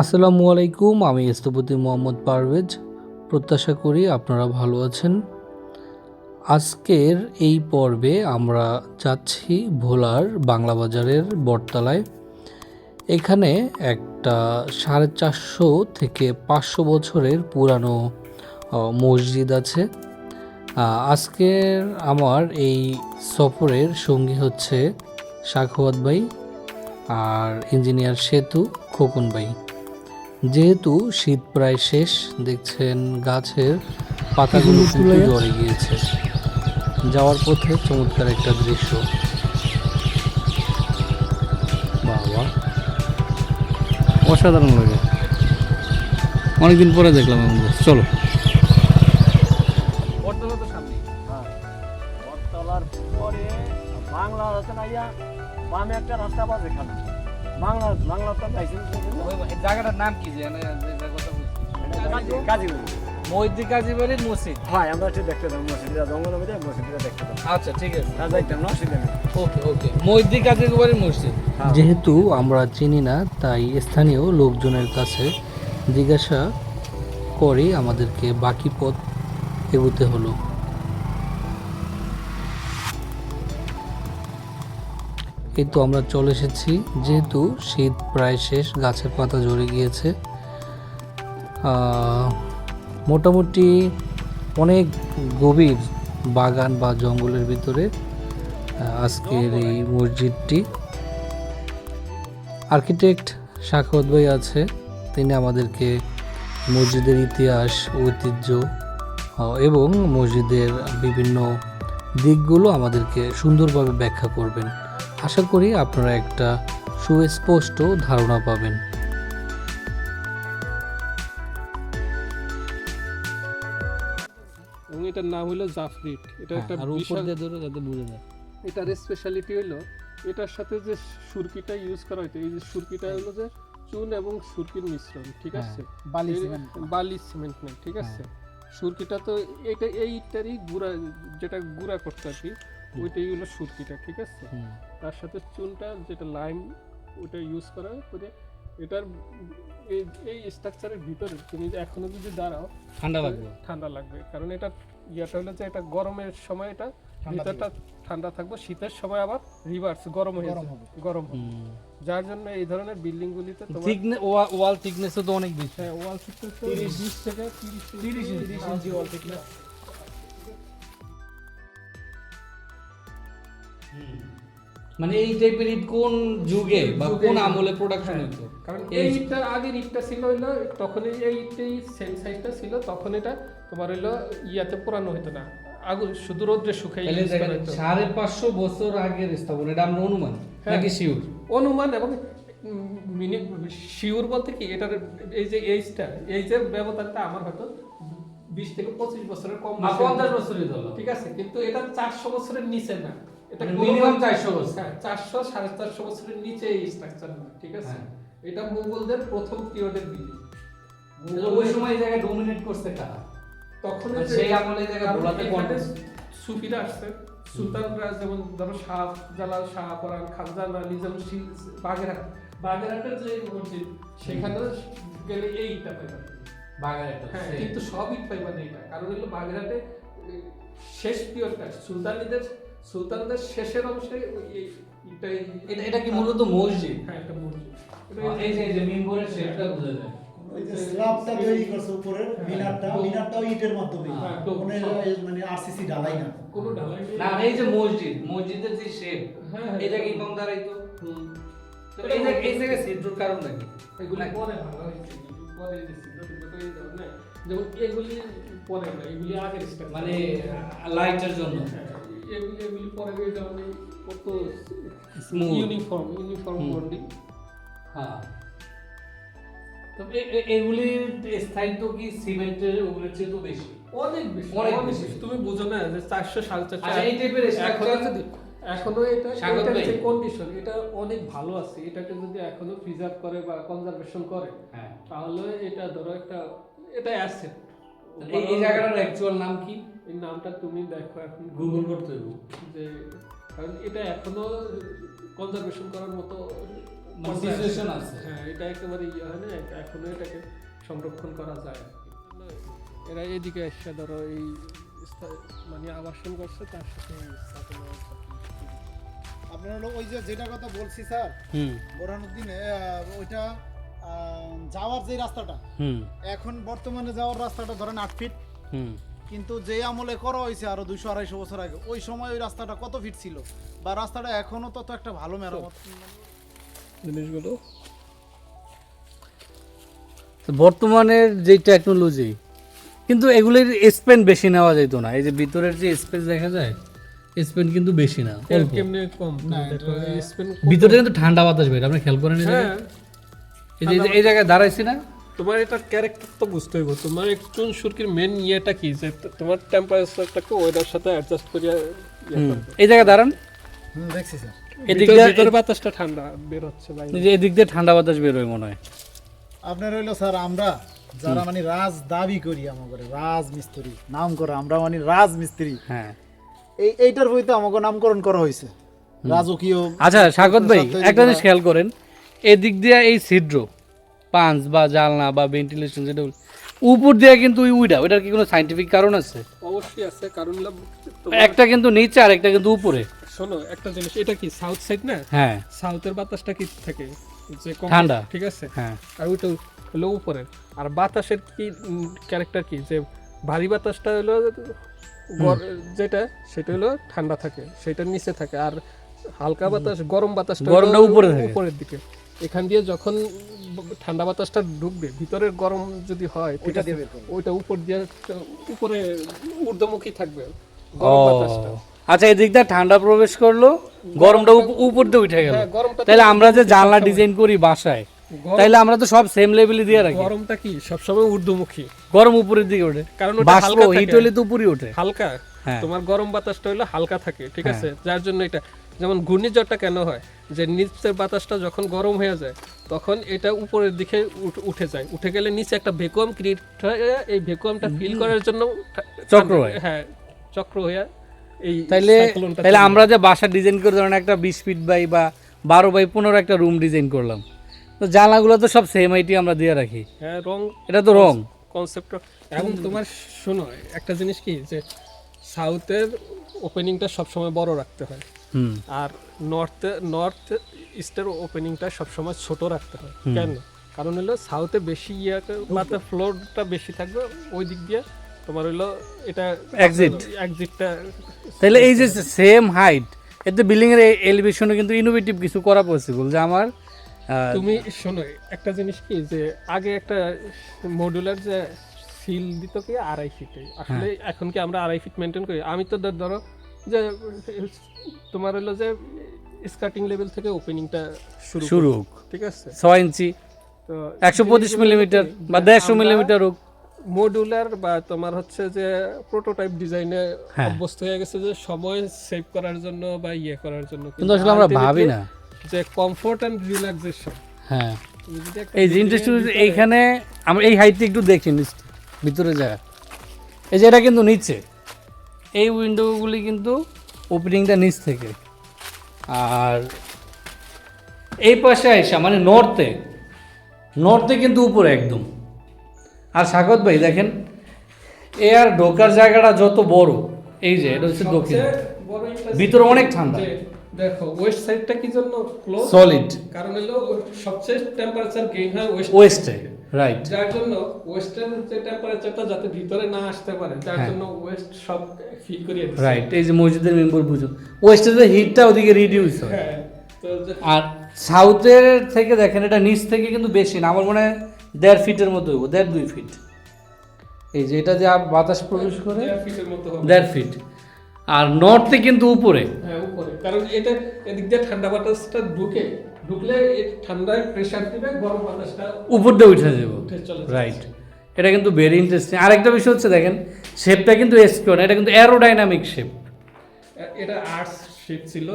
আসসালামু আলাইকুম, আমি স্থপতি মোহাম্মদ পারভেজ। প্রত্যাশা করি আপনারা ভালো আছেন। আজকের এই পর্বে আমরা যাচ্ছি ভোলার বাংলা বাজারের বটতলায়। এখানে একটা সাড়ে চারশো থেকে পাঁচশো বছরের পুরানো মসজিদ আছে। আজকের আমার এই সফরের সঙ্গী হচ্ছে শাখওয়াত ভাই আর ইঞ্জিনিয়ার সেতু খোকন ভাই। যেহেতু শীত প্রায় শেষ দেখছেন গাছের পাতাগুলো কিন্তু ঝরে গিয়েছে। যাওয়ার পথে চমৎকার একটা দৃশ্য। বাবা। অসাধারণ লাগে। অনেকদিন পরে দেখলাম আমরা চলো। হ্যাঁ। বাংলা আছে না ইয়া বামে একটা রাস্তা পাবে এখানে। বাংলা বাংলা তো লাইসেন্স জায়গাটার নাম কি জানে কাজী মসজিদ কাজীবাড়ির মসজিদ। হ্যাঁ আমরা একটু দেখতে পেতাম মসজিদটা জঙ্গলের মধ্যে মসজিদটা দেখতে পেতাম আচ্ছা ঠিক আছে। তা যাইতাম না অসুবিধা নেই। ওকে ওকে। মসজিদ কাজীবাড়ির মসজিদ। হ্যাঁ। যেহেতু আমরা চিনি না তাই স্থানীয় লোকজনের কাছে জিজ্ঞাসা করে আমাদেরকে বাকি পথ এগোতে হলো। এই তো আমরা চলে এসেছি, যেহেতু শীত প্রায় শেষ, গাছের পাতা ঝরে গিয়েছে। মোটামুটি অনেক গভীর বাগান বা জঙ্গলের ভিতরে আজকের এই মসজিদটি। আর্কিটেক্ট শাখাওয়াত ভাই আছে, তিনি আমাদেরকে মসজিদের ইতিহাস, ঐতিহ্য এবং মসজিদের বিভিন্ন দিকগুলো আমাদেরকে সুন্দরভাবে ব্যাখ্যা করবেন। আশা করি আপনারা একটা সুস্পষ্ট ধারণা পাবেন। এবং এটার নাম হলো জাফরিট। এটা একটা হ্যাঁ, বিশাল ধরো যাতে বুঝে যায়। এটার স্পেশালিটি হলো এটার সাথে যে সুরকিটা ইউজ করা হয়তো এই যে সুরকিটা হলো যে চুন এবং সুরকির মিশ্রণ ঠিক হ্যাঁ, আছে? বালি বালি সিমেন্ট নেই ঠিক আছে? সুরকিটা তো এটা এইটারই গুঁড়া যেটা গুঁড়া করতে আর কি ওইটাই হলো সুরকিটা ঠিক আছে? তার সাথে চুনটা যেটা লাইম ওটা ইউজ করা করে এটার এই স্ট্রাকচারের ভিতরে তুমি এখনও যদি দাঁড়াও ঠান্ডা লাগবে। ঠান্ডা লাগবে। কারণ এটা ইয়েটা হলো যে এটা গরমের সময় এটা ভিতরটা ঠান্ডা থাকবে শীতের সময় আবার রিভার্স গরম হয়ে গরম হবে। যার জন্য এই ধরনের বিল্ডিং গুলিতে ওয়াল থিকনেসও তো অনেক বেশি। হ্যাঁ ওয়াল থিকনেস তো 20 থেকে 30 30 ইঞ্চি ওয়াল থিকনেস মানে এই টাইপের ইট কোন যুগে বা কোন আমলে প্রোডাকশন হ্যাঁ, হইতো? কারণ এই- এই ইটটার আগের ইটটা ছিল হইল তখন এই এই ইটটাই সেম সাইজটা ছিল তখন এটা তোমার হইল ইয়াতে পুরানো হতো না। আগুন শুধু রোদ্রে শুকাই হতো। সাড়ে পাঁচশো বছর আগের স্থাপন এটা আমরা অনুমান হ্যাঁ। নাকি শিওর অনুমান এবং শিওর বলতে কি এটার এই যে এইজটা এইজের ব্যবধানটা আমার হয়তো বিশ থেকে পঁচিশ বছরের কম পঞ্চাশ ধরো ঠিক আছে কিন্তু এটা চারশো বছরের নিচে না। এটা মানে 400 বছর। হ্যাঁ বছরের নিচে এই স্ট্রাকচার না ঠিক আছে? হ্যাঁ। এটা মোগলদের প্রথম পিরিয়ডের বিল্ডিং ওই সময় এই জায়গায় ডোমিনেট কারা? তখন মানে সেই আমলে এই জায়গায় ভোলাতে সুফিরা আসছে। সুলতানরা যেমন ধরো শাহ জালাল শাহ পরান খানজান আলী যেমন বাগেরহাট। বাগেরহাটের যে মসজিদ সেখানে গেলে পাইবা। হ্যাঁ কিন্তু সব ইট পাইবা না এটা। কারণ হলো বাগেরহাটে শেষ পিরিয়ডটা সুলতানিদের সুলতানদের শেষের অংশে ওই এটা এটা কি মূলত মসজিদ? হ্যাঁ এটা মসজিদ। এই যে যে মিম্বরের শেপটা বোঝা যায়। ওই যে স্ল্যাবটা তৈরি করছে উপরে মিনারটা মিনারটাও ইটের মাধ্যমে। হ্যাঁ, কোনো মানে আরসিসি ঢালাই না। কোনো ঢালাই না এই যে মসজিদ মসজিদের যে শেপ হ্যাঁ, হ্যাঁ। এটা কি কম দাঁড়াইতো এই জায়গায় এই জায়গায় ছিদ্রর কারণ নাকি? এগুলি পরে ভালো হয়েছে। পরে যে ছিল কিন্তু এই ধরনের যেমন এগুলি পরে না এগুলি আগের মানে লাইটের জন্য। এগুলি পরে গিয়ে যেমন কত ইউনিফর্ম ইউনিফর্ম। বন্ডিং হ্যাঁ। তো এ- এ- এগুলির স্থায়িত্ব কি সিমেন্টের ওগুলোর চেয়ে তো বেশি? অনেক বেশি অনেক অনেক বেশি। বেশি। তুমি বুঝো না যে চারশো সাড়ে চারশো এই type এখনও এটা। যে কন্ডিশন এটা অনেক ভালো আছে। এটাকে যদি এখনও প্রিজার্ভ করে বা কনজারভেশন করে হ্যাঁ। তাহলে এটা ধরো একটা এটা অ্যাসেট এই জায়গাটার অ্যাকচুয়াল নাম কি? এই নামটা তুমি দেখো এখন গুগল করতে হবে যে কারণ এটা এখনও কনজারভেশন করার মতো আছে। হ্যাঁ এটা একেবারে ইয়ে হয় না এখনও এটাকে সংরক্ষণ করা যায়। এরা এদিকে এসে ধরো এই মানে আবাসন করছে তার সাথে। আপনার হলো ওই যে যেটা কথা বলছি স্যার হুম। বোরহানুদ্দিনে ওইটা আহ, যাওয়ার যে রাস্তাটা হুম। এখন বর্তমানে যাওয়ার রাস্তাটা ধরেন আট ফিট হুম। কিন্তু যে আমলে করা হয়েছে আরও দুইশো আড়াইশো বছর আগে ওই সময় ওই রাস্তাটা কত ফিট ছিল? বা রাস্তাটা এখনও তত একটা ভালো মেরামত? জিনিসগুলো? তো বর্তমানের যে টেকনোলজি কিন্তু এগুলির স্পেন বেশি নেওয়া যেত না। এই যে ভিতরের যে স্পেস দেখা যায় স্পেন কিন্তু বেশি না অল্প। কেমনে কম? ভিতরে কিন্তু ঠান্ডা বাতাস বের আপনি খেয়াল করেন হ্যাঁ। এই এই যে- এই জায়গায় দাঁড়াইছি না তোমার এটা ক্যারেক্টার তো বুঝতে হইব। তোমার একটু সুরকির মেন ইয়েটা কি? যে তোমার টেম্পারেচারটাকে ওয়েদার সাথে অ্যাডজাস্ট করিয়া ইয়ে। এই জায়গায় দাঁড়ান। দেখছি স্যার। এদিক ভিতরে- দিয়ে বাতাসটা ঠান্ডা বের হচ্ছে বাইরে। এই যে এদিক দিয়ে ঠান্ডা বাতাস বের হয় মনে হয়। আপনার হইল স্যার আমরা যারা মানে রাজ দাবি করি আমাকে রাজ মিস্ত্রি নাম করা আমরা মানে রাজ মিস্ত্রি হ্যাঁ। এই এইটার বইতে আমাকে নামকরণ করা হয়েছে রাজকীয় আচ্ছা স্বাগত ভাই একটা জিনিস খেয়াল করেন। এদিক দিয়ে এই ছিদ্র পাঞ্চ বা জালনা বা ভেন্টিলেশন যেটা উপর দিয়ে কিন্তু উইটা ওইটার কি কোনো সাইন্টিফিক কারণ আছে? অবশ্যই আছে কারণ একটা কিন্তু নিচে আর একটা কিন্তু উপরে। শোনো একটা জিনিস এটা কি সাউথ সাইড না? হ্যাঁ। সাউথের বাতাসটা কি থাকে? যে ঠান্ডা। ঠিক আছে? হ্যাঁ। আর ওইটা হলো উপরের। আর বাতাসের কি ক্যারেক্টার কি? যে ভারী বাতাসটা হলো যেটা সেটা হলো ঠান্ডা থাকে সেটা নিচে থাকে। আর হালকা বাতাস গরম বাতাসটা হলো গরমটা উপরে উপরের দিকে। এখান দিয়ে যখন ঠান্ডা বাতাসটা ঢুকবে ভিতরের গরম যদি হয় ঠিক ওইটা আছে ওইটা উপর দিয়ে উপরে ঊর্ধ্বমুখী থাকবে গরম বাতাসটা। আচ্ছা এদিক দিয়ে ঠান্ডা প্রবেশ করল গরমটা উপর দিয়ে উঠে গেল। হ্যাঁ, তাহলে আমরা যে জানলা ডিজাইন করি বাসায় তাইলে আমরা তো সব সেম লেভেলে দিয়ে রাখি। গরমটা কি? সবসময় ঊর্ধ্বমুখী। গরম উপরের দিকে ওঠে। কারণ ওটা হালকা হিট হলে তো উপরে ওঠে। হালকা। হ্যাঁ। তোমার গরম বাতাসটা হলো হালকা থাকে ঠিক আছে? যার জন্য এটা যেমন ঘূর্ণিঝড়টা কেন হয়? যে নিচের বাতাসটা যখন গরম হয়ে যায় তখন এটা উপরের দিকে উঠে যায়। উঠে গেলে নিচে একটা ভ্যাকুয়াম ক্রিয়েট হয় এই ভ্যাকুয়ামটা ফিল করার জন্য চক্র হয়। হ্যাঁ চক্র হয়ে এই তাইলে তাইলে আমরা যে বাসা ডিজাইন করে ধরেন একটা বিশ ফিট বাই বা বারো বাই পনেরো একটা রুম ডিজাইন করলাম। তো জানলাগুলো তো সব সেম আইটি আমরা দিয়ে রাখি। হ্যাঁ রং এটা তো রং। কনসেপ্ট এবং তোমার শোনো একটা জিনিস কি? যে সাউথের ওপেনিংটা সবসময় বড় রাখতে হয়। আর নর্থে নর্থ ইস্টের ওপেনিংটা সবসময় ছোট রাখতে হয় কেন? কারণ হলো সাউথে বেশি ইয়ে মাত্রা ফ্লোরটা বেশি থাকবে ওই দিক দিয়ে তোমার হলো এটা Exit. এক্সিটটা তাহলে এই যে সেম হাইট এতে বিল্ডিং এর এলিভেশনে কিন্তু ইনোভেটিভ কিছু করা পসিবল যে আমার তুমি শোনো একটা জিনিস কি যে আগে একটা মডুলার যে সিল দিত কি আড়াই ফিটে আসলে এখন কি আমরা আড়াই ফিট মেনটেন করি? আমি তো ধরো যে তোমার হলো যে স্কার্টিং লেভেল থেকে ওপেনিংটা শুরু শুরু হোক। ঠিক আছে? ছয় ইঞ্চি তো একশো পঁচিশ মিলিমিটার বা দেড়শো মিলিমিটার হোক। মডুলার বা তোমার হচ্ছে যে প্রোটোটাইপ ডিজাইনে হ্যাঁ। অভ্যস্ত হয়ে গেছে যে সময় সেভ করার জন্য বা ইয়ে করার জন্য। কিন্তু আসলে আমরা ভাবি না। যে কমফোর্ট এন্ড রিল্যাক্সেশন হ্যাঁ। এই যে ইন্টারেস্ট এইখানে আমরা এই হাইটটা একটু দেখি ভিতরে জায়গা এই যে এটা কিন্তু নিচে। এই উইন্ডোগুলি কিন্তু ওপেনিংটা নিচ থেকে। আর এই পাশে আইসা মানে নর্থে নর্থে কিন্তু উপরে একদম। আর স্বাগত ভাই দেখেন এ আর ঢোকার জায়গাটা যত বড় এই যে এটা হচ্ছে দক্ষিণ। ভিতরে অনেক ঠান্ডা। দেখো ওয়েস্ট সাইডটা কি জন্য ক্লোজ সলিড কারণ হলো সবচেয়ে টেম্পারেচার গেইন হয় ওয়েস্ট ওয়েস্টে রাইট যার জন্য ওয়েস্টের যে টেম্পারেচারটা যাতে ভিতরে না আসতে পারে যার হ্যাঁ। জন্য ওয়েস্ট সব ফিল করিয়ে দিচ্ছে। রাইট এই যে মসজিদের মেম্বার বুঝো। ওয়েস্টে যে হিটটা ওদিকে রিডিউস হয়। হ্যাঁ তো আর সাউথের থেকে দেখেন এটা নিচ থেকে কিন্তু বেশি না আমার মনে হয় দেড় ফিটের মতো হইব দেড় দুই ফিট এই যে এটা যে বাতাস প্রবেশ করে দেড় ফিট আর নর্থে কিন্তু উপরে। হ্যাঁ উপরে। কারণ এটা এদিক দিয়ে ঠান্ডা বাতাসটা ঢুকে ঢুকলে ঠান্ডায় প্রেসার দিবে গরম বাতাসটা উপর দিয়ে উঠে যাব। রাইট এটা কিন্তু ভেরি ইন্টারেস্টিং আরেকটা বিষয় হচ্ছে দেখেন শেপটা কিন্তু এসকিউ এটা কিন্তু অ্যারোডাইনামিক শেপ এটা আর্টস শেপ ছিল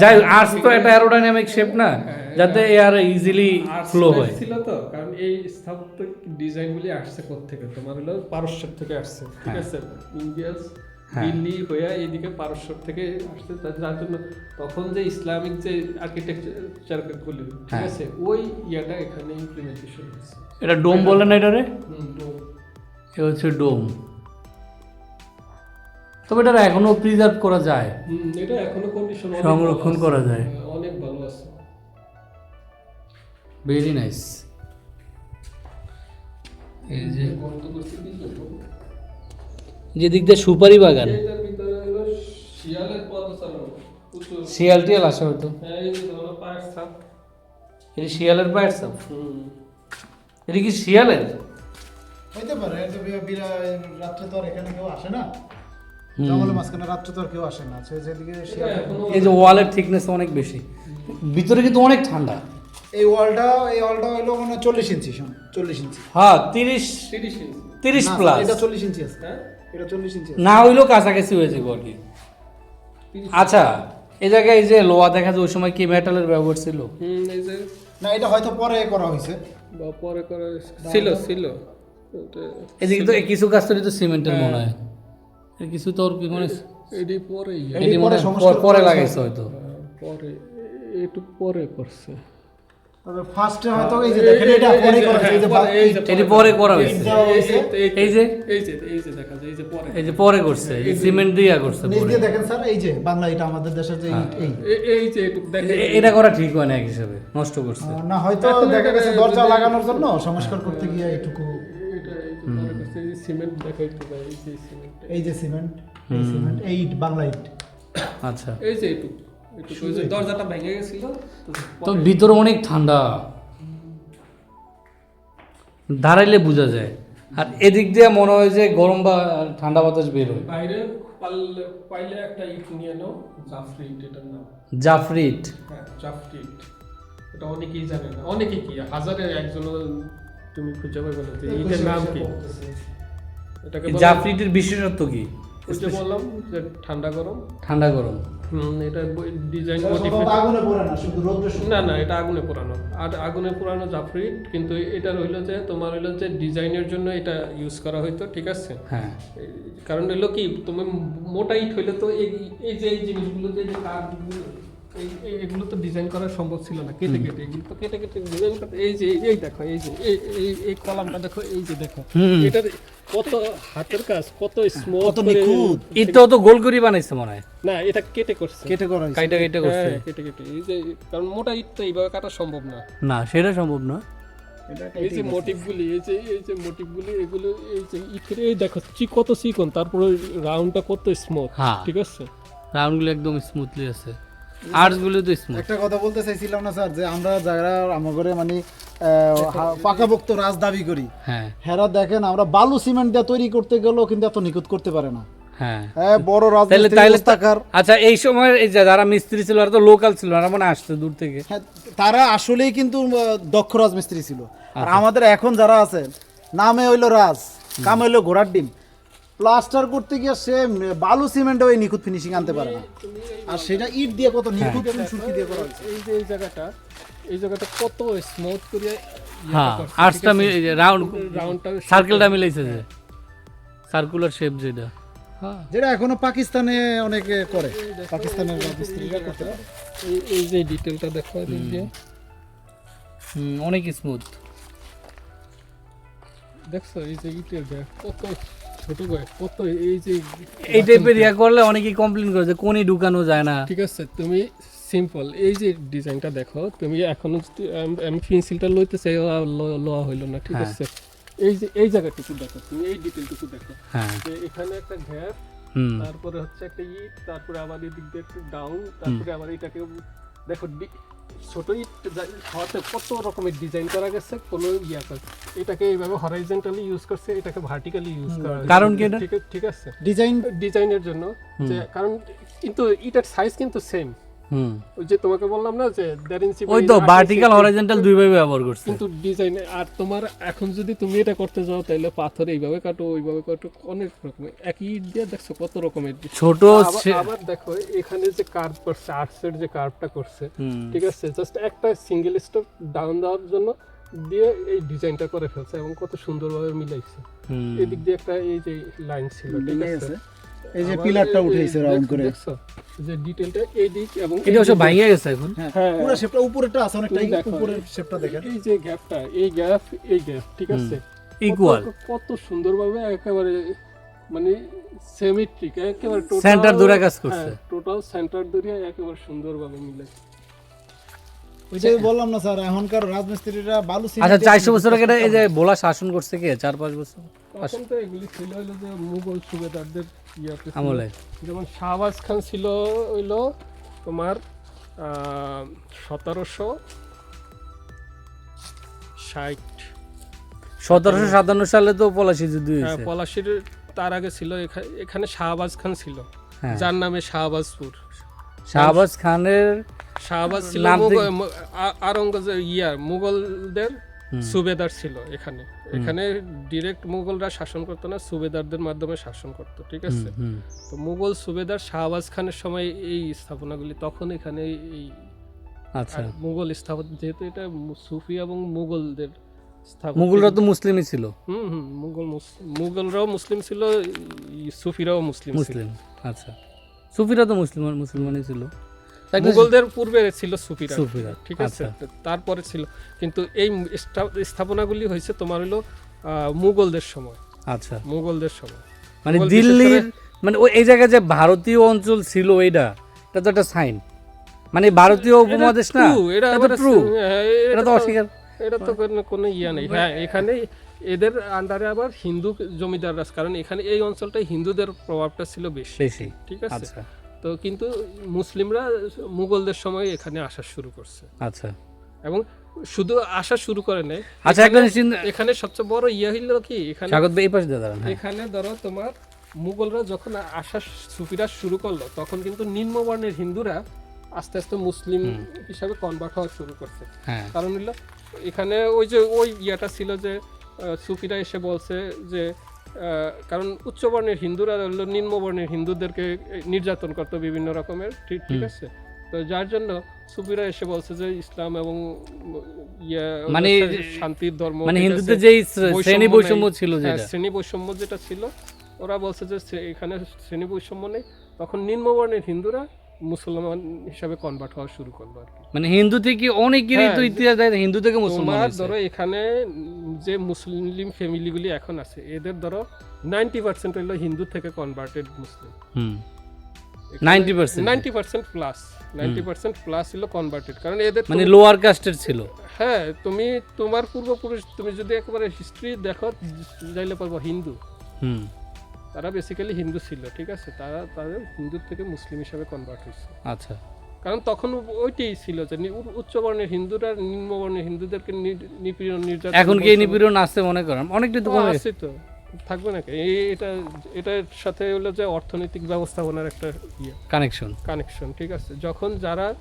যাই আর্টস তো একটা অ্যারোডাইনামিক শেপ না যাতে এয়ার ইজিলি ফ্লো হয়। ছিল তো কারণ এই স্থাপত্য ডিজাইন গুলি আসছে থেকে তোমার হলো পারস্যের থেকে আসছে ঠিক হ্যাঁ। আছে? ইন্ডিয়াস হ্যাঁ। দিল্লি হয়ে এদিকে পারস্য থেকে আসছে। যার জন্য তখন যে ইসলামিক যে আর্কিটেকচার ঠিক হ্যাঁ। আছে ওই ইয়াটা এখানে ইমপ্লিমেন্টেশন হয়েছে। এটা ডোম বলে না হচ্ছে ডোম। তবে এটা এখনও প্রিজার্ভ করা যায়। এটা এখনও কন্ডিশন সংরক্ষণ করা যায়। অনেক ভালো আছে। ভেরি নাইস এই যে গন্ধ করতে কি করব? যে দিয়ে সুপারি বাগান শিয়াল টিয়াল আসে হয়তো হ্যাঁ এটা শিয়ালের পায়ের সাপ এটা কি শিয়ালের? হইতে পারে রাত্রে তো আর এখানে কেউ আসে না। জঙ্গলের মাঝখানে রাত্রে তো আর কেউ আসে না সে যেদিকে এই যে ওয়ালের থিকনেস অনেক বেশি। ভিতরে কিন্তু অনেক ঠান্ডা। এই ওয়ালটা এই ওয়ালটা হইল মানে চল্লিশ ইঞ্চি শোন চল্লিশ ইঞ্চি। হ্যাঁ তিরিশ তিরিশ ইঞ্চি। তিরিশ প্লাস এটা চল্লিশ ইঞ্চি আছে। হ্যাঁ? এটা চল্লিশ ইঞ্চি না হইলেও কাছাকাছি হয়েছে আর কি। আচ্ছা এই জায়গায় এই যে লোহা দেখা যায় ওই সময় কি মেটালের ব্যবহার ছিল? হুম এই যে না এটা হয়তো পরে করা হয়েছে। বা পরে করে ছিল ছিল। এদিকে তো কিছু কাজ তো সিমেন্টের মনে হয়। এর কিছু তো ওর কি মানে এটি পরে ইয়ে, এটি এটি মনে পরে হয় সংস্কার পরে লাগাইছে হয়তো। পরে একটু পরে করছে। তবে ফার্স্টে হয়তো এই যে দেখেন এটা পরে করা হয়েছে এই যে এটি পরে করা হয়েছে এই যে- এই- যে এই যে দেখা যায় এই যে পরে এই যে পরে করছে এই সিমেন্ট দিয়া করছে নিচ দিয়ে দেখেন স্যার এই যে বাংলা এটা আমাদের দেশের যে এই এই যে একটু এটা করা ঠিক হয় না এক হিসাবে নষ্ট করছে না হয়তো দেখা গেছে দরজা লাগানোর জন্য সংস্কার করতে গিয়ে এইটুকু এই যে পরে এই যে সিমেন্ট এই যে সিমেন্ট এই যে সিমেন্ট এই সিমেন্ট এই ইট বাংলা ইট আচ্ছা এই যে যে দরজাটা ভেঙে গেছিল তো তো ভিতরে অনেক ঠান্ডা। দাঁড়াইলে বোঝা যায়। আর এদিক দিয়ে মনে হয় যে গরম বা ঠান্ডা বাতাস বের হয়। বাইরে পাইলে একটা ইট নিয়ে নাও জাফরি ইট এটার নাম। জাফরিট। হ্যাঁ জাফরি ইট এটা অনেকেই জানে না। অনেকে কি? হাজারে একজন তুমি খুঁজে পাবে না ইটের নাম কি। এটাকে জাফরিটের বিশেষত্ব কি? বললাম যে ঠান্ডা গরম। ঠান্ডা গরম। এটা ডিজাইন আগুনে না শুধু রোদ্রে না না এটা আগুনে পোড়ানো। আর আগুনে পোড়ানো জাফরি কিন্তু এটা হইল যে তোমার হইল যে ডিজাইনের জন্য এটা ইউজ করা হইতো ঠিক আছে? হ্যাঁ। কারণ হইল কি তুমি মোটা ইট হইলে তো এই এই যে এই জিনিসগুলো যে এই- এগুলো তো ডিজাইন করা সম্ভব ছিল না কেটে কেটে এগুলো তো কেটে কেটে ডিজাইন করতে এই যে এই দেখো এই যে এই এই কলামটা দেখো এই যে দেখো। এটার কত হাতের কাজ কত স্মুথ কত নিখুঁত। এটাও তো গোল করে বানাইছে মনে হয়। না এটা কেটে করছে। কেটে করা। কাইটা কাইটা করছে হ্যাঁ, কেটে কেটে। এই যে কারণ মোটা ইট তো এইভাবে কাটা সম্ভব না। না সেটা সম্ভব না। এই যে মোটিভগুলি এই যে এই যে মোটিভগুলি এগুলো এই যে ইটের এই দেখো চি কত চিকন তারপরে রাউন্ডটা কত স্মুথ হ্যাঁ। ঠিক আছে? রাউন্ডগুলো একদম স্মুথলি আছে। আর্টসগুলো তো স্মুথ একটা কথা বলতে চাইছিলাম না স্যার যে আমরা যারা মানে রাজ দাবি করি হ্যাঁ। হেরা দেখেন আমরা বালু সিমেন্ট দিয়ে তৈরি করতে গেলেও কিন্তু এত নিখুঁত করতে পারে না। হ্যাঁ। হ্যাঁ বড় আচ্ছা এই সময় এই যে যারা মিস্ত্রি ছিল তো লোকাল ছিল মানে আসছে দূর থেকে। হ্যাঁ, তারা আসলেই কিন্তু দক্ষ রাজমিস্ত্রি ছিল। আর আমাদের এখন যারা আছে নামে হইল রাজ কাম হইল ঘোড়ার ডিম। প্লাস্টার করতে গিয়ে সে বালু সিমেন্টে ওই নিখুঁত ফিনিশিং আনতে পারে না। আর সেটা ইট দিয়ে কত নিখুঁত সুরকি দিয়ে করা হয়েছে। এই যে এই জায়গাটা এই জায়গাটা কত স্মুথ করে হ্যাঁ আর্টসটা রাউন্ড রাউন্ডটা সার্কেলটা মিলাইছে যে। সার্কুলার শেপ যেটা। হ্যাঁ। যেটা এখনও পাকিস্তানে অনেকে করে। পাকিস্তানের রাজমিস্ত্রিরা করতে এই এই যে ডিটেলটা দেখো দিয়ে। হুম, অনেক স্মুথ দেখছ এই যে ইটের ব্যাগ কত ছোট ব্যাগ কত এই যে এই টাইপের ইয়া করলে অনেকেই কমপ্লেন করে যে কোনই ঢুকানো যায় না। ঠিক আছে তুমি সিম্পল এই যে ডিজাইনটা দেখো তুমি এখনও যদি আম- পেন্সিলটা লইতে চাই লওয়া হইল না ঠিক হ্যাঁ। আছে? এই যে এই জায়গাটুকু দেখো তুমি এই ডিটেলটুকু দেখো। হ্যাঁ। যে এখানে একটা গ্যাপ হুম। তারপরে হচ্ছে একটা ইট তারপরে আবার এদিক দিয়ে একটু ডাউন তারপরে আবার এটাকে দেখো ছোট ইট হওয়াতে কত রকমের ডিজাইন করা গেছে কোনো ইয়া করে এটাকে এইভাবে হরাইজেন্টালি ইউজ করছে এটাকে ভার্টিক্যালি ইউজ করা। কারণ কি ঠিক ঠিক আছে। ডিজাইন ডিজাইনের জন্য। যে কারণ কিন্তু ইটার সাইজ কিন্তু সেম হুম। ওই যে তোমাকে বললাম না যে ইঞ্চি ওই তো ভার্টিক্যাল হরাইজন্টাল দুইভাবে ব্যবহার করছে। কিন্তু ডিজাইন আর তোমার এখন যদি তুমি এটা করতে যাও তাহলে পাথর এইভাবে কাটো ওইভাবে কাটো অনেক রকমের। একই ইট দিয়ে দেখছ কত রকমের ছোট আবার- দেখো এখানে যে কার্ভ করছে আর্টসের যে কার্ভটা করছে ঠিক আছে? জাস্ট একটা সিঙ্গেল স্টপ ডাউন দেওয়ার জন্য দিয়ে এই ডিজাইনটা করে ফেলছে এবং কত সুন্দরভাবে মিলাইছে। এদিক দিয়ে একটা এই যে লাইন ছিল ঠিক আছে? এই যে পিলারটা উঠেছে রাউন্ড করে। দেখছ? যে ডিটেলটা এই দিক এবং এটা সব গেছে এখন। হ্যাঁ হ্যাঁ। পুরো শেপটা উপরেটা আছে অনেকটা উপরের শেপটা দেখেন। এই যে গ্যাপটা এই গ্যাপ এই গ্যাপ ঠিক আছে? ইকুয়াল কত- সুন্দরভাবে একেবারে মানে সেমিট্রিক একেবারে টোটাল সেন্টার দূরে কাজ করছে। টোটাল সেন্টার ধরে একেবারে সুন্দরভাবে মিলে ওই যে বললাম না স্যার এখনকার রাজমিস্ত্রিরা বালু আচ্ছা চারশো বছর আগে এই যে বোলা শাসন করছে কে? চার পাঁচ বছর? তখন তো এগুলি ছিল হলো যে মুঘল সুবেদারদের ইয়াতে আমলে। যেমন শাহবাজ খান ছিল হইল তোমার সতেরোশো ষাট। সতেরোশো সাতান্ন সালে তো পলাশি যুদ্ধ হ্যাঁ, হয়েছে। পলাশির তার আগে ছিল এখা- এখানে শাহবাজ খান ছিল। হ্যাঁ। যার নামে শাহবাজপুর। শাহবাজ খানের শাহবাজ ছিল নাম মুঘ- থেকে- মু- আ- আওরঙ্গজেব ইয়ার মুঘলদের সুবেদার ছিল এখানে। এখানে ডিরেক্ট মুঘলরা শাসন করতো না সুবেদারদের মাধ্যমে শাসন করতো ঠিক আছে? তো মুঘল সুবেদার শাহবাজ খানের সময় এই স্থাপনাগুলি তখন এখানে এই আচ্ছা। মুঘল স্থাপনা যেহেতু এটা সুফি এবং মুঘলদের মুঘলরা তো মুসলিমই ছিল। হুম হুম মুঘল মুঘলরাও মুসলিম ছিল সুফিরাও মুসলিম মুসলিম আচ্ছা। সুফিরা তো মুসলিম মুসলমানই ছিল। মুঘলদের পূর্বে ছিল সুফিরা। সুফিরা, ঠিক আছে? আচ্ছা। তারপরে ছিল। কিন্তু এই স্থাপনাগুলি হয়েছে তোমার হলো মুঘলদের সময়। আচ্ছা। মুঘলদের সময়। মানে দিল্লির মানে ওই এই জায়গায় যে ভারতীয় অঞ্চল ছিল এইটা এটা তো একটা সাইন মানে ভারতীয় উপমহাদেশ না? এটা এটা তো ট্রু হ্যাঁ, এটা তো অস্বীকার। এটা তো কোনো কোনো ইয়া নেই। হ্যাঁ এখানে এদের আন্ডারে আবার হিন্দু জমিদার রাজ কারণ এখানে এই অঞ্চলটাই হিন্দুদের প্রভাবটা ছিল বেশি। বেশি। ঠিক আছে? আচ্ছা। তো কিন্তু মুসলিমরা মুঘলদের সময় এখানে আসা শুরু করছে। আচ্ছা। এবং শুধু আসা শুরু করে নাই। আচ্ছা একটা এখানে- সবচেয়ে বড় ইয়ে হইল কি? এখানে স্বাগত এই পাশে দাঁড়ান হ্যাঁ। এখানে ধরো তোমার মুঘলরা যখন আসা সুফিরা শুরু করল তখন কিন্তু নিম্নবর্ণের হিন্দুরা আস্তে আস্তে মুসলিম হিসাবে কনভার্ট হওয়া শুরু করছে। হ্যাঁ। কারণ হলো এখানে ওই যে ওই ইয়াটা ছিল যে সুফিরা এসে বলছে যে কারণ উচ্চবর্ণের হিন্দুরা হলো নিম্নবর্ণের হিন্দুদেরকে নির্যাতন করতো বিভিন্ন রকমের ঠিক ঠিক আছে? তো যার জন্য সুফিরা এসে বলছে যে ইসলাম এবং ইয়ে মানে শান্তির ধর্ম মানে হিন্দুদের বৈষম্য শ্রেণি বৈষম্য ছিল হ্যাঁ, যেটা। শ্রেণি বৈষম্য যেটা ছিল ওরা বলছে যে এখানে শ্রেণি বৈষম্য নেই। তখন নিম্নবর্ণের হিন্দুরা মুসলমান হিসাবে কনভার্ট হওয়া শুরু করল আর কি। মানে হিন্দু থেকে অনেকেরই তো হ্যাঁ, ইতিহাস দেয় হিন্দু থেকে মুসলমান ধরো এখানে যে মুসলিম ফ্যামিলিগুলি এখন আছে এদের ধরো নাইনটি পার্সেন্ট হলো হিন্দু থেকে converted Muslim. Hmm. 90% ninety percent plus ninety percent plus হলো কনভার্টেড কারণ এদের মানে লোয়ার কাস্টের ছিল। হ্যাঁ তুমি তোমার পূর্বপুরুষ তুমি যদি একেবারে হিস্ট্রি দেখো যাইলে পারব হিন্দু। হুম। তারা বেসিক্যালি হিন্দু ছিল ঠিক আছে? তারা তাদের হিন্দুর থেকে মুসলিম হিসাবে কনভার্ট হয়েছে। আচ্ছা। কারণ তখন ওইটাই ছিল যে নি- উচ্চবর্ণের হিন্দুরা নিম্নবর্ণের হিন্দুদেরকে নিপীড়ন নির্যাতন এখন কি নিপীড়ন আছে মনে করেন? অনেকটা তো আছে তো। থাকবে এই এটা এটার সাথে হলো যে অর্থনৈতিক ব্যবস্থাপনার একটা ইয়ে। কানেকশন কানেকশন ঠিক আছে? যখন যারা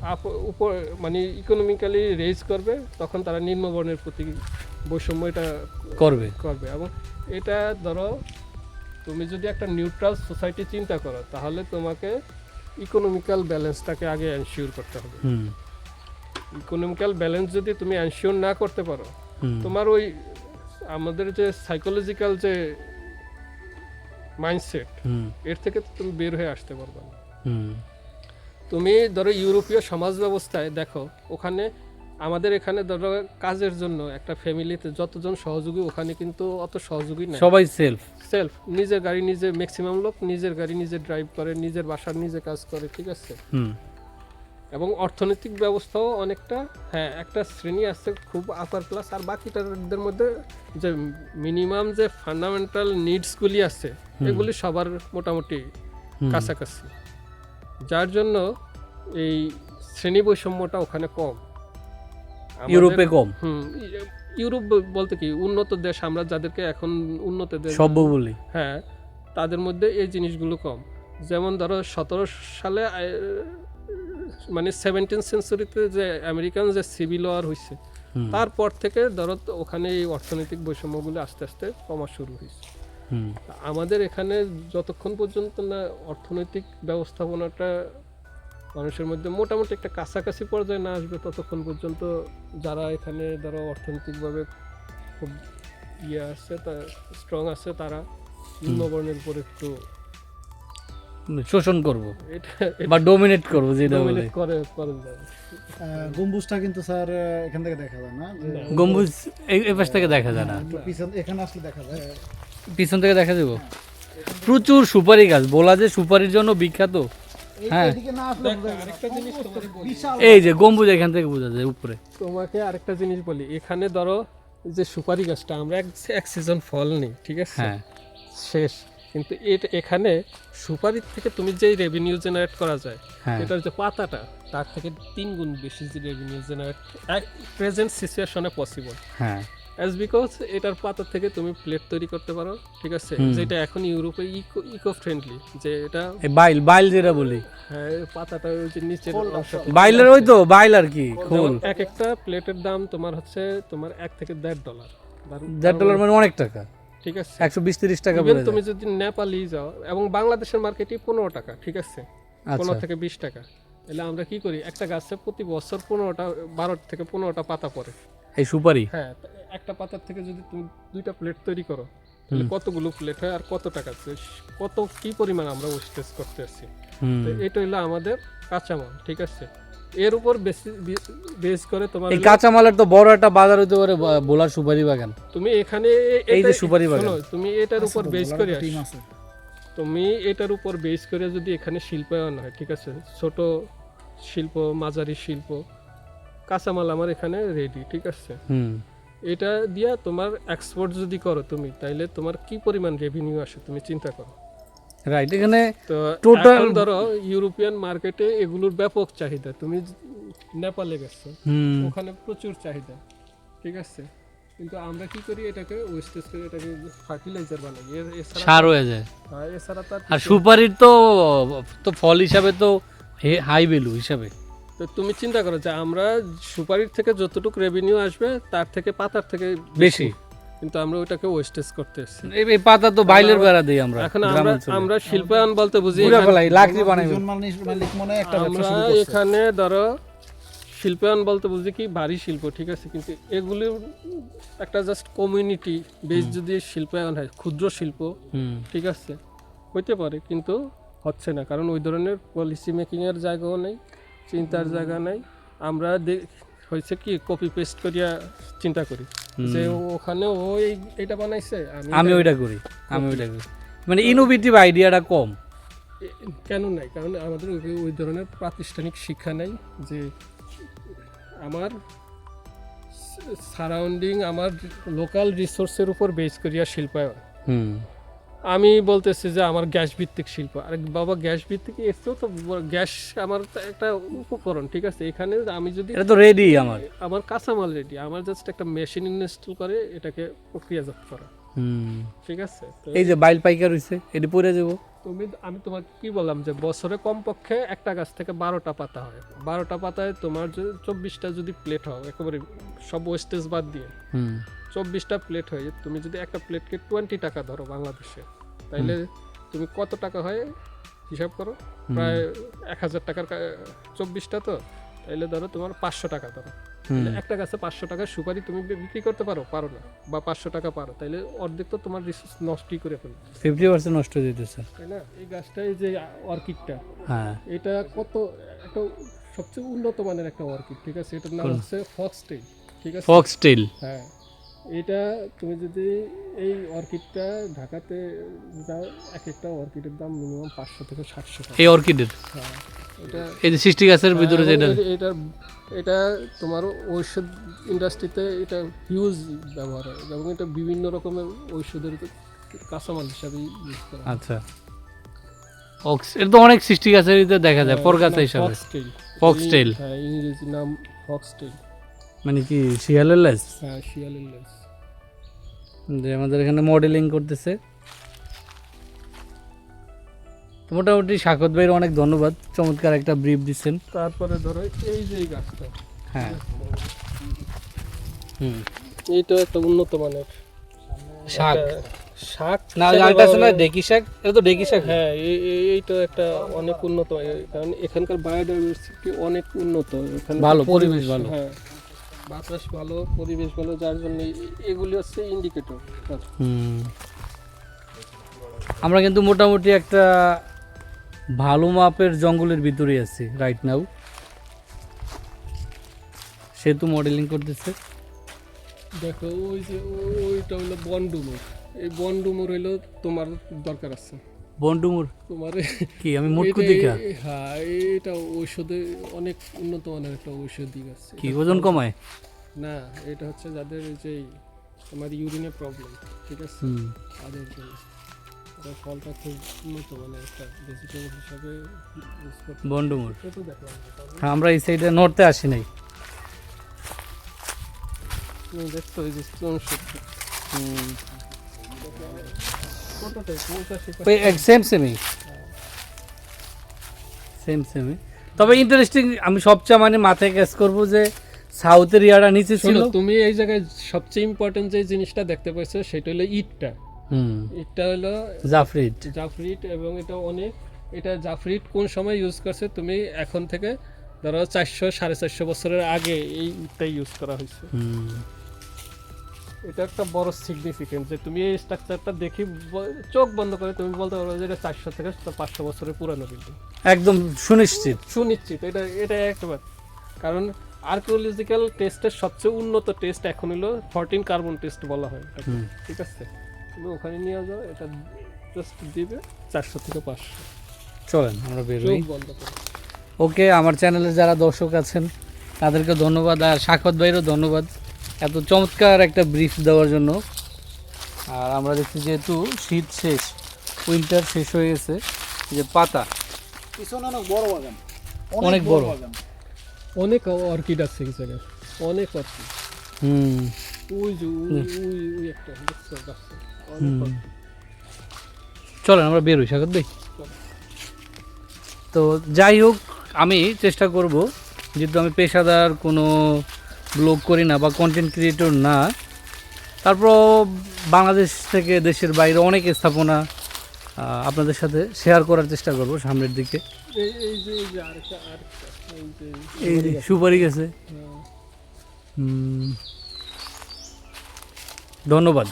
আপ- উপর মানে ইকোনমিক্যালি রেজ করবে তখন তারা নিম্নবর্ণের প্রতি বৈষম্য এটা করবে। করবে। এবং এটা ধরো তুমি যদি একটা নিউট্রাল সোসাইটি চিন্তা করো তাহলে তোমাকে ইকোনমিক্যাল ব্যালেন্সটাকে আগে এনশিওর করতে হবে। ইকোনমিক্যাল ব্যালেন্স যদি তুমি এনশিওর না করতে পারো তোমার ওই আমাদের যে সাইকোলজিক্যাল যে মাইন্ডসেট এর থেকে তো তুমি বের হয়ে আসতে পারবে না। তুমি ধরো ইউরোপীয় সমাজ ব্যবস্থায় দেখো ওখানে আমাদের এখানে ধরো কাজের জন্য একটা ফ্যামিলিতে যতজন সহযোগী ওখানে কিন্তু অত সহযোগী নাই। সবাই সেলফ সেলফ নিজের গাড়ি নিজে ম্যাক্সিমাম লোক নিজের গাড়ি নিজে ড্রাইভ করে নিজের বাসার নিজে কাজ করে ঠিক আছে? এবং অর্থনৈতিক ব্যবস্থাও অনেকটা হ্যাঁ একটা শ্রেণি আছে খুব আপার ক্লাস আর বাকিটাদের মধ্যে যে মিনিমাম যে ফান্ডামেন্টাল নিডসগুলি আছে এগুলি সবার মোটামুটি কাছাকাছি। যার জন্য এই শ্রেণি বৈষম্যটা ওখানে কম। ইউরোপে কম। ইউরোপ বলতে কি উন্নত দেশ আমরা যাদেরকে এখন উন্নত দেশ সভ্য বলি। হ্যাঁ তাদের মধ্যে এই জিনিসগুলো কম। যেমন ধরো সতেরো সালে মানে সেভেন্টিন সেঞ্চুরিতে যে আমেরিকান যে সিভিল ওয়ার হয়েছে তারপর থেকে ধরো ওখানে এই অর্থনৈতিক বৈষম্যগুলো আস্তে আস্তে কমা শুরু হয়েছে হুম। আমাদের এখানে যতক্ষণ পর্যন্ত না অর্থনৈতিক ব্যবস্থাপনাটা মানুষের মধ্যে মোটামুটি একটা কাছাকাছি পর্যায়ে না আসবে ততক্ষণ পর্যন্ত যারা এখানে ধরো অর্থনৈতিকভাবে খুব ইয়ে আছে তা স্ট্রং আছে তারা নিম্নবর্ণের উপর একটু শোষণ করব। এটা বা ডোমিনেট করব যেটা বলে। করে করে গম্বুজটা কিন্তু স্যার এখান থেকে দেখা যায় না? গম্বুজ এই এই পাশ থেকে দেখা যায় না। পিছন এখানে আসলে দেখা যায়। পিছন থেকে দেখা যাব। প্রচুর সুপারি গাছ। বলা যে সুপারির জন্য বিখ্যাত। হ্যাঁ। এই যে গম্বুজ এখান থেকে বোঝা যায় উপরে। তোমাকে আরেকটা জিনিস বলি এখানে ধরো যে সুপারি গাছটা আমরা এক এক সিজন ফল নিই ঠিক আছে? হ্যাঁ। শেষ। কিন্তু এটা এখানে সুপারির থেকে তুমি যেই রেভিনিউ জেনারেট করা যায় হ্যাঁ। এটার যে পাতাটা তার থেকে তিন গুণ বেশি যে রেভিনিউ জেনারেট প্রেজেন্ট সিচুয়েশনে পসিবল হ্যাঁ। অ্যাজ বিকজ এটার পাতা থেকে তুমি প্লেট তৈরি করতে পারো ঠিক আছে। যেটা এখন ইউরোপে ইকো ইকো ফ্রেন্ডলি যে এটা বাইল বাইল যেটা বলি। হ্যাঁ পাতাটা ওই যে নিচের বাইলের ওই তো বাইল আর কি এক একটা প্লেটের দাম তোমার হচ্ছে তোমার এক থেকে দেড় ডলার দেড় ডলার মানে অনেক টাকা। ঠিক আছে। একশো বিশ তিরিশ টাকা তুমি যদি নেপালি যাও এবং বাংলাদেশের মার্কেটে পনেরো টাকা ঠিক আছে? পনেরো আচ্ছা থেকে বিশ টাকা। তাহলে আমরা কি করি? একটা গাছে প্রতি বছর পনেরোটা বারো থেকে পনেরোটা পাতা পড়ে। এই সুপারি? হ্যাঁ একটা পাতার থেকে যদি তুমি দুইটা প্লেট তৈরি করো তাহলে কতগুলো প্লেট হয় আর কত টাকা? কত কি পরিমাণ আমরা ওয়েস্টেজ করতে আসছি? তো এটা হলো আমাদের কাঁচামাল ঠিক আছে? এর উপর বেশি বেস করে তোমার এই কাঁচামালের তো বড় একটা বাজার হইতে পারে বোলার সুপারি বাগান। তুমি এখানে এই যে সুপারি বাগান। তুমি এটার উপর বেস করে তুমি এটার উপর বেস করে যদি এখানে শিল্পায়ন হয় ঠিক আছে? ছোট শিল্প মাঝারি শিল্প কাঁচামাল আমার এখানে রেডি ঠিক আছে? এটা দিয়া তোমার এক্সপোর্ট যদি করো তুমি তাইলে তোমার কি পরিমাণ রেভিনিউ আসে তুমি চিন্তা করো। রাইট এখানে ধরো ইউরোপিয়ান মার্কেটে এগুলোর ব্যাপক চাহিদা তুমি নেপালে গেছো হুম। ওখানে প্রচুর চাহিদা ঠিক আছে? কিন্তু আমরা কি করি এটাকে ওয়েস্টেজ করে এটাকে ফার্টিলাইজার বানাই। সার হয়ে যায়। হ্যাঁ, এছাড়া তার আর সুপারির তো তো ফল হিসাবে তো হাই ভ্যালু হিসাবে। তো তুমি চিন্তা করো যে আমরা সুপারির থেকে যতটুকু রেভিনিউ আসবে তার থেকে পাতার থেকে বেশি। কিন্তু আমরা ওটাকে ওয়েস্টেজ করতে এসেছি। এই পাতা তো বাইলের বেড়া দিই আমরা এখন আমরা আমরা শিল্পায়ন বলতে বুঝি এখানে- লাকড়ি বানাই। মনে আমরা ধরো শিল্পায়ন বলতে বুঝি কি ভারী শিল্প ঠিক আছে? কিন্তু এগুলি একটা জাস্ট কমিউনিটি বেস যদি শিল্পায়ন হয় ক্ষুদ্র শিল্প হুম। ঠিক আছে? হইতে পারে কিন্তু হচ্ছে না। কারণ ওই ধরনের পলিসি মেকিংয়ের জায়গাও নেই। চিন্তার জায়গা নাই। আমরা হয়েছে কি কপি পেস্ট করিয়া চিন্তা করি। যে ওখানে ও এটা বানাইছে আমি ওইটা করি আমি ওইটা করি। মানে ইনোভেটিভ আইডিয়াটা কম। কেন নাই? কারণ আমাদের ওই- ধরনের প্রাতিষ্ঠানিক শিক্ষা নেই যে আমার সারাউন্ডিং আমার লোকাল রিসোর্সের উপর বেস করিয়া শিল্পায়ন। আমি বলতেছি যে আমার গ্যাস ভিত্তিক শিল্প। আর বাবা গ্যাস ভিত্তিক এসেও তো গ্যাস আমার একটা উপকরণ ঠিক আছে? এখানে আমি যদি এটা তো রেডি আমার। আমার কাঁচামাল রেডি আমার জাস্ট একটা মেশিন ইনস্টল করে এটাকে প্রক্রিয়াজাত করা। হুম। ঠিক আছে? এই যে বাইল পাইকার হইছে এটি পরে যাব। তুমি আমি তোমাকে কি বললাম যে বছরে কমপক্ষে একটা গাছ থেকে বারোটা পাতা হয়। বারোটা পাতায় তোমার যদি চব্বিশটা যদি প্লেট হয় একেবারে সব ওয়েস্টেজ বাদ দিয়ে চব্বিশটা প্লেট হয় তুমি যদি একটা প্লেটকে টোয়েন্টি টাকা ধরো বাংলাদেশে তাইলে তুমি কত টাকা হয় হিসাব করো? প্রায় এক হাজার টাকার চব্বিশটা তো তাইলে ধরো তোমার পাঁচশো টাকা ধরো। একটা গাছে পাঁচশো টাকা সুপারি তুমি বিক্রি করতে পারো পারো না বা পাঁচশো টাকা পারো তাইলে অর্ধেক তো তোমার রিসোর্স নষ্টই করে ফেলবে। ফিফটি পার্সেন্ট নষ্ট হয়ে যেতেছে। তাই না? এই গাছটা এই যে অর্কিডটা হ্যাঁ। এটা কত একটা সবচেয়ে উন্নত মানের একটা অর্কিড ঠিক আছে? এটার নাম হচ্ছে ফক্সটেল ঠিক আছে? ফক্স টেল হ্যাঁ। এটা তুমি যদি এই অর্কিডটা ঢাকাতে যাও এক একটা অর্কিডের দাম মিনিমাম পাঁচশো থেকে সাতশো টাকা। এই অর্কিডের হ্যাঁ এটা এই যে সৃষ্টি গাছের ভিতরে হ্যাঁ, যেটা এবং এ- এটা তোমার ঔষধ ইন্ডাস্ট্রিতে এটা হিউজ ব্যবহার হয় এবং এটা বিভিন্ন রকমের ঔষধের কাঁচামাল হিসাবে ইউজ করা আচ্ছা। অক্স এটা তো অনেক সৃষ্টি গাছের ভিতরে দেখা যায় পর গাছ হিসাবে। ফক্সটেল। হ্যাঁ ইংরেজি নাম ফক্সটেল মানে কি শিয়ালের লেস হ্যাঁ শিয়ালের লেন্স যে আমাদের এখানে মডেলিং করতেছে। মোটামুটি সাকত ভাইয়ের অনেক ধন্যবাদ। চমৎকার একটা ব্রিফ দিচ্ছেন। তারপরে ধরো এই যে এই গাছটা। হ্যাঁ। হুম। এইটা একটা উন্নত মানের। শাক। শাক না এটা আসলে ডেকি শাক? এটা তো ডেকি শাক। হ্যাঁ এই এই- এইটা একটা অনেক উন্নত কারণ এখানকার বায়োডাইভার্সিটি অনেক উন্নত। এখানে ভালো, পরিবেশ ভালো। হ্যাঁ বাতাস ভালো পরিবেশ ভালো যার জন্য এগুলি হচ্ছে ইন্ডিকেটর হুম। আমরা কিন্তু মোটামুটি একটা ভালো মাপের জঙ্গলের ভিতরে আছি রাইট নাও সেতু মডেলিং করতেছে। দেখো ওই যে ওইটা হইল বনডুমুর এই বনডুমুর হইল তোমার দরকার আছে। বন্ডুমুর তোমার কি আমি মুটকু দেখা? হ্যাঁ এটা ঔষধে অনেক উন্নত মানের একটা ঔষধি আছে। কি ওজন কমায়? না এটা হচ্ছে যাদের যে তোমার ইউরিনের প্রবলেম ঠিক আছে? তাদের জন্য। এটা ফলটা খুব উন্নত মানের একটা ভেজিটেবল হিসাবে আমরা। হ্যাঁ আমরা এই সাইডে নড়তে আসি নাই। দেখছ এই যে সেম সেমই সেম সেমই তবে ইন্টারেস্টিং আমি সবচেয়ে মানে মাথায় ক্যাচ করব যে সাউথের ইয়াটা নিচে ছিল। তুমি এই জায়গায় সবচেয়ে ইম্পর্টেন্ট যে জিনিসটা দেখতে পাইছো সেটা হলো ইটটা। হুম। ইটটা হলো জাফরিট। জাফরিট এবং এটা অনেক এটা জাফরিট কোন সময় ইউজ করছে তুমি এখন থেকে ধরো চারশো সাড়ে চারশো বছরের আগে এই ইটটা ইউজ করা হয়েছে। এটা একটা বড় সিগনিফিকেন্ট যে তুমি এই স্ট্রাকচারটা দেখি চোখ বন্ধ করে তুমি বলতে পারবে যে এটা চারশো থেকে পাঁচশো বছরের পুরানো বিল্ডিং একদম সুনিশ্চিত। সুনিশ্চিত এটা এটা একবার। কারণ আর্কিওলজিক্যাল টেস্টের সবচেয়ে উন্নত টেস্ট এখন হলো ফরটিন কার্বন টেস্ট বলা হয়। ঠিক আছে? তুমি ওখানে নিয়ে যাও এটা জাস্ট দিবে চারশো থেকে পাঁচশো। চলেন আমরা বেরোই ওকে আমার চ্যানেলে যারা দর্শক আছেন তাদেরকে ধন্যবাদ আর সাক্ষত ভাইয়েরও ধন্যবাদ এত চমৎকার একটা ব্রিফ দেওয়ার জন্য। আর আমরা দেখছি যেহেতু শীত শেষ উইন্টার শেষ হয়ে গেছে যে পাতা। পিছনে অনেক বড় বাগান। অনেক বড়। বাগান। অনেক অর্কিড আছে এই জায়গায় অনেক অর্কিড হুম। ওই যে ওই একটা চলেন আমরা বেরোই সাগর ভাই। তো যাই হোক আমি চেষ্টা করব যেহেতু আমি পেশাদার কোনো ব্লগ করি না বা কন্টেন্ট ক্রিয়েটর না তারপর বাংলাদেশ থেকে দেশের বাইরে অনেক স্থাপনা আপনাদের সাথে শেয়ার করার চেষ্টা করব সামনের দিকে। এই সুপারি গেছে। ধন্যবাদ।